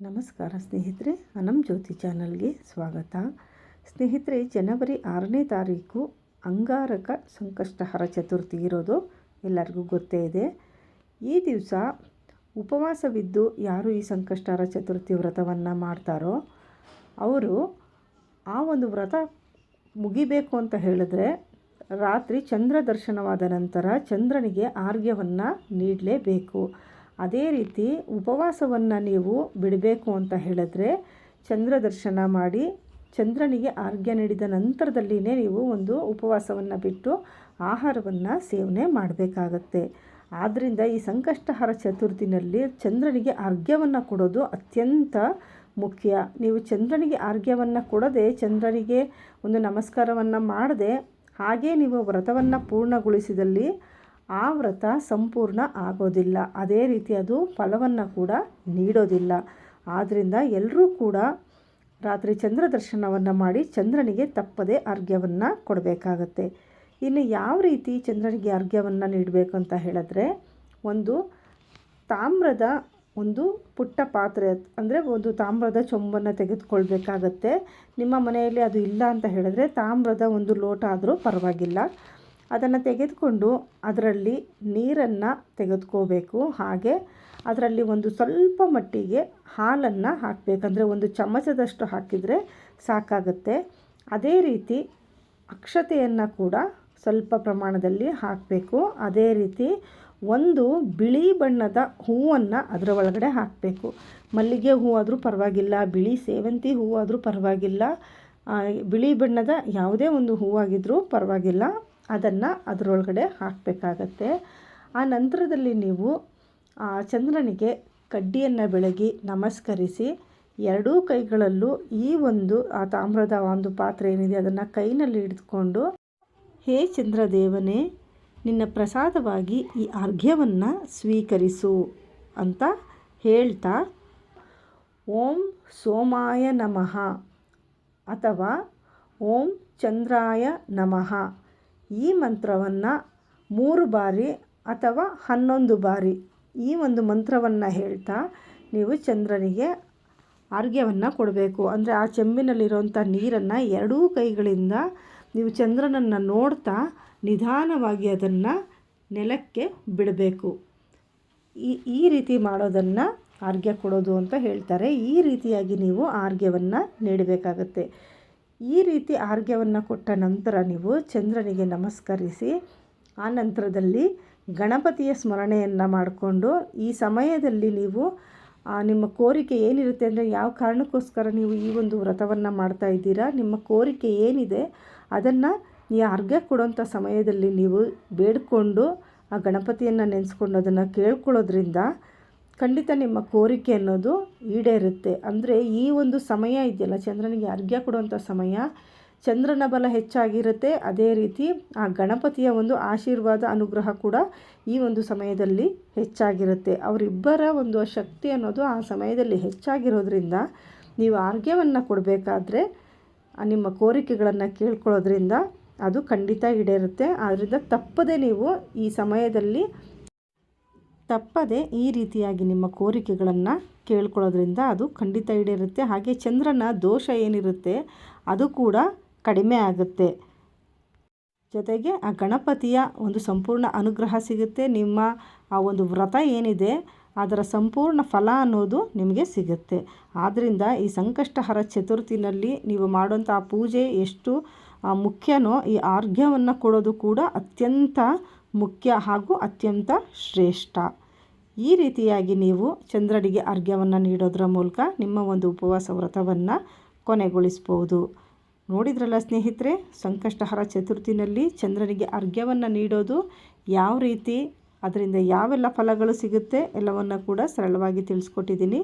ನಮಸ್ಕಾರ ಸ್ನೇಹಿತರೆ ಅನಂ ಜ್ಯೋತಿ ಚಾನಲ್ಗೆ ಸ್ವಾಗತ. ಸ್ನೇಹಿತರೆ, ಜನವರಿ ಆರನೇ ತಾರೀಕು ಅಂಗಾರಕ ಸಂಕಷ್ಟಹರ ಚತುರ್ಥಿ ಇರೋದು ಎಲ್ಲರಿಗೂ ಗೊತ್ತೇ ಇದೆ. ಈ ದಿವಸ ಉಪವಾಸವಿದ್ದು ಯಾರು ಈ ಸಂಕಷ್ಟಹರ ಚತುರ್ಥಿ ವ್ರತವನ್ನು ಮಾಡ್ತಾರೋ ಅವರು ಆ ಒಂದು ವ್ರತ ಮುಗಿಬೇಕು ಅಂತ ಹೇಳಿದ್ರೆ ರಾತ್ರಿ ಚಂದ್ರ ದರ್ಶನವಾದ ನಂತರ ಚಂದ್ರನಿಗೆ ಆರ್ಘ್ಯವನ್ನು ನೀಡಲೇಬೇಕು. ಅದೇ ರೀತಿ ಉಪವಾಸವನ್ನು ನೀವು ಬಿಡಬೇಕು ಅಂತ ಹೇಳಿದ್ರೆ ಚಂದ್ರ ದರ್ಶನ ಮಾಡಿ ಚಂದ್ರನಿಗೆ ಆರ್ಘ್ಯ ನೀಡಿದ ನಂತರದಲ್ಲಿನೇ ನೀವು ಒಂದು ಉಪವಾಸವನ್ನು ಬಿಟ್ಟು ಆಹಾರವನ್ನು ಸೇವನೆ ಮಾಡಬೇಕಾಗತ್ತೆ. ಆದ್ದರಿಂದ ಈ ಸಂಕಷ್ಟಹರ ಚತುರ್ಥಿನಲ್ಲಿ ಚಂದ್ರನಿಗೆ ಅರ್ಘ್ಯವನ್ನು ಕೊಡೋದು ಅತ್ಯಂತ ಮುಖ್ಯ. ನೀವು ಚಂದ್ರನಿಗೆ ಅರ್ಘ್ಯವನ್ನು ಕೊಡದೆ ಚಂದ್ರನಿಗೆ ಒಂದು ನಮಸ್ಕಾರವನ್ನು ಮಾಡದೆ ಹಾಗೇ ನೀವು ವ್ರತವನ್ನು ಪೂರ್ಣಗೊಳಿಸಿದಲ್ಲಿ ಆ ವ್ರತ ಸಂಪೂರ್ಣ ಆಗೋದಿಲ್ಲ. ಅದೇ ರೀತಿ ಅದು ಫಲವನ್ನು ಕೂಡ ನೀಡೋದಿಲ್ಲ. ಆದ್ದರಿಂದ ಎಲ್ಲರೂ ಕೂಡ ರಾತ್ರಿ ಚಂದ್ರ ದರ್ಶನವನ್ನು ಮಾಡಿ ಚಂದ್ರನಿಗೆ ತಪ್ಪದೆ ಅರ್ಘ್ಯವನ್ನು ಕೊಡಬೇಕಾಗತ್ತೆ. ಇನ್ನು ಯಾವ ರೀತಿ ಚಂದ್ರನಿಗೆ ಅರ್ಘ್ಯವನ್ನು ನೀಡಬೇಕು ಅಂತ ಹೇಳಿದ್ರೆ, ಒಂದು ತಾಮ್ರದ ಒಂದು ಪುಟ್ಟ ಪಾತ್ರೆ, ಅಂದರೆ ಒಂದು ತಾಮ್ರದ ಚೊಂಬನ್ನು ತೆಗೆದುಕೊಳ್ಬೇಕಾಗತ್ತೆ. ನಿಮ್ಮ ಮನೆಯಲ್ಲಿ ಅದು ಇಲ್ಲ ಅಂತ ಹೇಳಿದ್ರೆ ತಾಮ್ರದ ಒಂದು ಲೋಟ ಆದರೂ ಪರವಾಗಿಲ್ಲ. ಅದನ್ನು ತೆಗೆದುಕೊಂಡು ಅದರಲ್ಲಿ ನೀರನ್ನು ತೆಗೆದುಕೋಬೇಕು. ಹಾಗೆ ಅದರಲ್ಲಿ ಒಂದು ಸ್ವಲ್ಪ ಮಟ್ಟಿಗೆ ಹಾಲನ್ನು ಹಾಕಬೇಕಂದ್ರೆ ಒಂದು ಚಮಚದಷ್ಟು ಹಾಕಿದರೆ ಸಾಕಾಗುತ್ತೆ. ಅದೇ ರೀತಿ ಅಕ್ಷತೆಯನ್ನು ಕೂಡ ಸ್ವಲ್ಪ ಪ್ರಮಾಣದಲ್ಲಿ ಹಾಕಬೇಕು. ಅದೇ ರೀತಿ ಒಂದು ಬಿಳಿ ಬಣ್ಣದ ಹೂವನ್ನು ಅದರ ಒಳಗಡೆ ಹಾಕಬೇಕು. ಮಲ್ಲಿಗೆ ಹೂವಾದರೂ ಪರವಾಗಿಲ್ಲ, ಬಿಳಿ ಸೇವಂತಿ ಹೂವಾದರೂ ಪರವಾಗಿಲ್ಲ ಬಿಳಿ ಬಣ್ಣದ ಯಾವುದೇ ಒಂದು ಹೂವಾಗಿದ್ದರೂ ಪರವಾಗಿಲ್ಲ. ಅದನ್ನು ಅದರೊಳಗಡೆ ಹಾಕಬೇಕಾಗತ್ತೆ. ಆ ನಂತರದಲ್ಲಿ ನೀವು ಚಂದ್ರನಿಗೆ ಕಡ್ಡಿಯನ್ನು ಬೆಳಗಿ ನಮಸ್ಕರಿಸಿ, ಎರಡೂ ಕೈಗಳಲ್ಲೂ ಈ ಒಂದು, ಆ, ತಾಮ್ರದ ಒಂದು ಪಾತ್ರೆ ಏನಿದೆ ಅದನ್ನು ಕೈನಲ್ಲಿ ಹಿಡಿದುಕೊಂಡು ಹೇ ಚಂದ್ರದೇವನೇ, ನಿನ್ನ ಪ್ರಸಾದವಾಗಿ ಈ ಅರ್ಘ್ಯವನ್ನು ಸ್ವೀಕರಿಸು ಅಂತ ಹೇಳ್ತಾ, ಓಂ ಸೋಮಾಯ ನಮಃ ಅಥವಾ ಓಂ ಚಂದ್ರಾಯ ನಮಃ ಈ ಮಂತ್ರವನ್ನು ಮೂರು ಬಾರಿ ಅಥವಾ ಹನ್ನೊಂದು ಬಾರಿ ಈ ಒಂದು ಮಂತ್ರವನ್ನು ಹೇಳ್ತಾ ನೀವು ಚಂದ್ರನಿಗೆ ಅರ್ಘ್ಯವನ್ನು ಕೊಡಬೇಕು. ಅಂದರೆ ಆ ಚೆಂಬಿನಲ್ಲಿರುವಂಥ ನೀರನ್ನು ಎರಡೂ ಕೈಗಳಿಂದ ನೀವು ಚಂದ್ರನನ್ನು ನೋಡ್ತಾ ನಿಧಾನವಾಗಿ ಅದನ್ನು ನೆಲಕ್ಕೆ ಬಿಡಬೇಕು. ಈ ಈ ರೀತಿ ಮಾಡೋದನ್ನು ಆರ್ಘ್ಯ ಕೊಡೋದು ಅಂತ ಹೇಳ್ತಾರೆ. ಈ ರೀತಿಯಾಗಿ ನೀವು ಆರ್ಘ್ಯವನ್ನು ನೀಡಬೇಕಾಗತ್ತೆ. ಈ ರೀತಿ ಆರ್ಘ್ಯವನ್ನು ಕೊಟ್ಟ ನಂತರ ನೀವು ಚಂದ್ರನಿಗೆ ನಮಸ್ಕರಿಸಿ, ಆ ನಂತರದಲ್ಲಿ ಗಣಪತಿಯ ಸ್ಮರಣೆಯನ್ನು ಮಾಡಿಕೊಂಡು, ಈ ಸಮಯದಲ್ಲಿ ನೀವು ನಿಮ್ಮ ಕೋರಿಕೆ ಏನಿರುತ್ತೆ ಅಂದರೆ ಯಾವ ಕಾರಣಕ್ಕೋಸ್ಕರ ನೀವು ಈ ಒಂದು ವ್ರತವನ್ನು ಮಾಡ್ತಾ ಇದ್ದೀರಾ, ನಿಮ್ಮ ಕೋರಿಕೆ ಏನಿದೆ, ಅದನ್ನು ಈ ಅರ್ಘ್ಯ ಕೊಡೋಂಥ ಸಮಯದಲ್ಲಿ ನೀವು ಬೇಡಿಕೊಂಡು ಆ ಗಣಪತಿಯನ್ನು ನೆನೆಸ್ಕೊಂಡು ಅದನ್ನು ಕೇಳ್ಕೊಳ್ಳೋದ್ರಿಂದ ಖಂಡಿತ ನಿಮ್ಮ ಕೋರಿಕೆ ಅನ್ನೋದು ಈಡೇರುತ್ತೆ. ಅಂದರೆ ಈ ಒಂದು ಸಮಯ ಇದೆಯಲ್ಲ, ಚಂದ್ರನಿಗೆ ಅರ್ಘ್ಯ ಕೊಡುವಂಥ ಸಮಯ, ಚಂದ್ರನ ಬಲ ಹೆಚ್ಚಾಗಿರುತ್ತೆ. ಅದೇ ರೀತಿ ಆ ಗಣಪತಿಯ ಒಂದು ಆಶೀರ್ವಾದ, ಅನುಗ್ರಹ ಕೂಡ ಈ ಒಂದು ಸಮಯದಲ್ಲಿ ಹೆಚ್ಚಾಗಿರುತ್ತೆ. ಅವರಿಬ್ಬರ ಒಂದು ಶಕ್ತಿ ಅನ್ನೋದು ಆ ಸಮಯದಲ್ಲಿ ಹೆಚ್ಚಾಗಿರೋದ್ರಿಂದ ನೀವು ಆರೋಗ್ಯವನ್ನು ಕೊಡಬೇಕಾದ್ರೆ ನಿಮ್ಮ ಕೋರಿಕೆಗಳನ್ನು ಕೇಳ್ಕೊಳ್ಳೋದ್ರಿಂದ ಅದು ಖಂಡಿತ ಈಡೇರುತ್ತೆ. ಆದ್ದರಿಂದ ತಪ್ಪದೆ ನೀವು ಈ ಸಮಯದಲ್ಲಿ ತಪ್ಪದೆ ಈ ರೀತಿಯಾಗಿ ನಿಮ್ಮ ಕೋರಿಕೆಗಳನ್ನು ಕೇಳ್ಕೊಳ್ಳೋದ್ರಿಂದ ಅದು ಖಂಡಿತ ಈಡೇರುತ್ತೆ. ಹಾಗೆ ಚಂದ್ರನ ದೋಷ ಏನಿರುತ್ತೆ, ಅದು ಕೂಡ ಕಡಿಮೆ ಆಗುತ್ತೆ. ಜೊತೆಗೆ ಆ ಗಣಪತಿಯ ಒಂದು ಸಂಪೂರ್ಣ ಅನುಗ್ರಹ ಸಿಗುತ್ತೆ. ನಿಮ್ಮ ಆ ಒಂದು ವ್ರತ ಏನಿದೆ, ಅದರ ಸಂಪೂರ್ಣ ಫಲ ಅನ್ನೋದು ನಿಮಗೆ ಸಿಗುತ್ತೆ. ಆದ್ದರಿಂದ ಈ ಸಂಕಷ್ಟಹರ ಚತುರ್ಥಿನಲ್ಲಿ ನೀವು ಮಾಡುವಂಥ ಪೂಜೆ ಎಷ್ಟು ಮುಖ್ಯನೋ ಈ ಆರ್ಘ್ಯವನ್ನು ಕೊಡೋದು ಕೂಡ ಅತ್ಯಂತ ಮುಖ್ಯ ಹಾಗೂ ಅತ್ಯಂತ ಶ್ರೇಷ್ಠ. ಈ ರೀತಿಯಾಗಿ ನೀವು ಚಂದ್ರನಿಗೆ ಅರ್ಘ್ಯವನ್ನು ನೀಡೋದರ ಮೂಲಕ ನಿಮ್ಮ ಒಂದು ಉಪವಾಸ ವ್ರತವನ್ನು ಕೊನೆಗೊಳಿಸ್ಬೋದು. ನೋಡಿದ್ರಲ್ಲ ಸ್ನೇಹಿತರೆ, ಸಂಕಷ್ಟಹರ ಚತುರ್ಥಿನಲ್ಲಿ ಚಂದ್ರನಿಗೆ ಅರ್ಘ್ಯವನ್ನು ನೀಡೋದು ಯಾವ ರೀತಿ, ಅದರಿಂದ ಯಾವೆಲ್ಲ ಫಲಗಳು ಸಿಗುತ್ತೆ ಎಲ್ಲವನ್ನು ಕೂಡ ಸರಳವಾಗಿ ತಿಳಿಸ್ಕೊಟ್ಟಿದ್ದೀನಿ.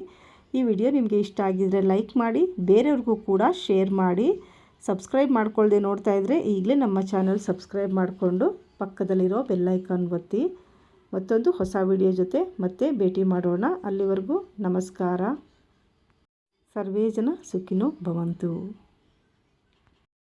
ಈ ವಿಡಿಯೋ ನಿಮಗೆ ಇಷ್ಟ ಆಗಿದರೆ ಲೈಕ್ ಮಾಡಿ, ಬೇರೆಯವ್ರಿಗೂ ಕೂಡ ಶೇರ್ ಮಾಡಿ. ಸಬ್ಸ್ಕ್ರೈಬ್ ಮಾಡ್ಕೊಳ್ಳದೆ ನೋಡ್ತಾ ಇದ್ದರೆ ಈಗಲೇ ನಮ್ಮ ಚಾನಲ್ ಸಬ್ಸ್ಕ್ರೈಬ್ ಮಾಡಿಕೊಂಡು ಪಕ್ಕದಲ್ಲಿರೋ ಬೆಲ್ಲೈಕಾನ್ ಒತ್ತಿ ಮತ್ತೊಂದು ಹೊಸ ವಿಡಿಯೋ ಜೊತೆ ಮತ್ತೆ ಭೇಟಿ ಮಾಡೋಣ. ಅಲ್ಲಿವರೆಗೂ ನಮಸ್ಕಾರ. ಸರ್ವೇ ಜನ ಸುಖಿನೋ ಭವಂತು.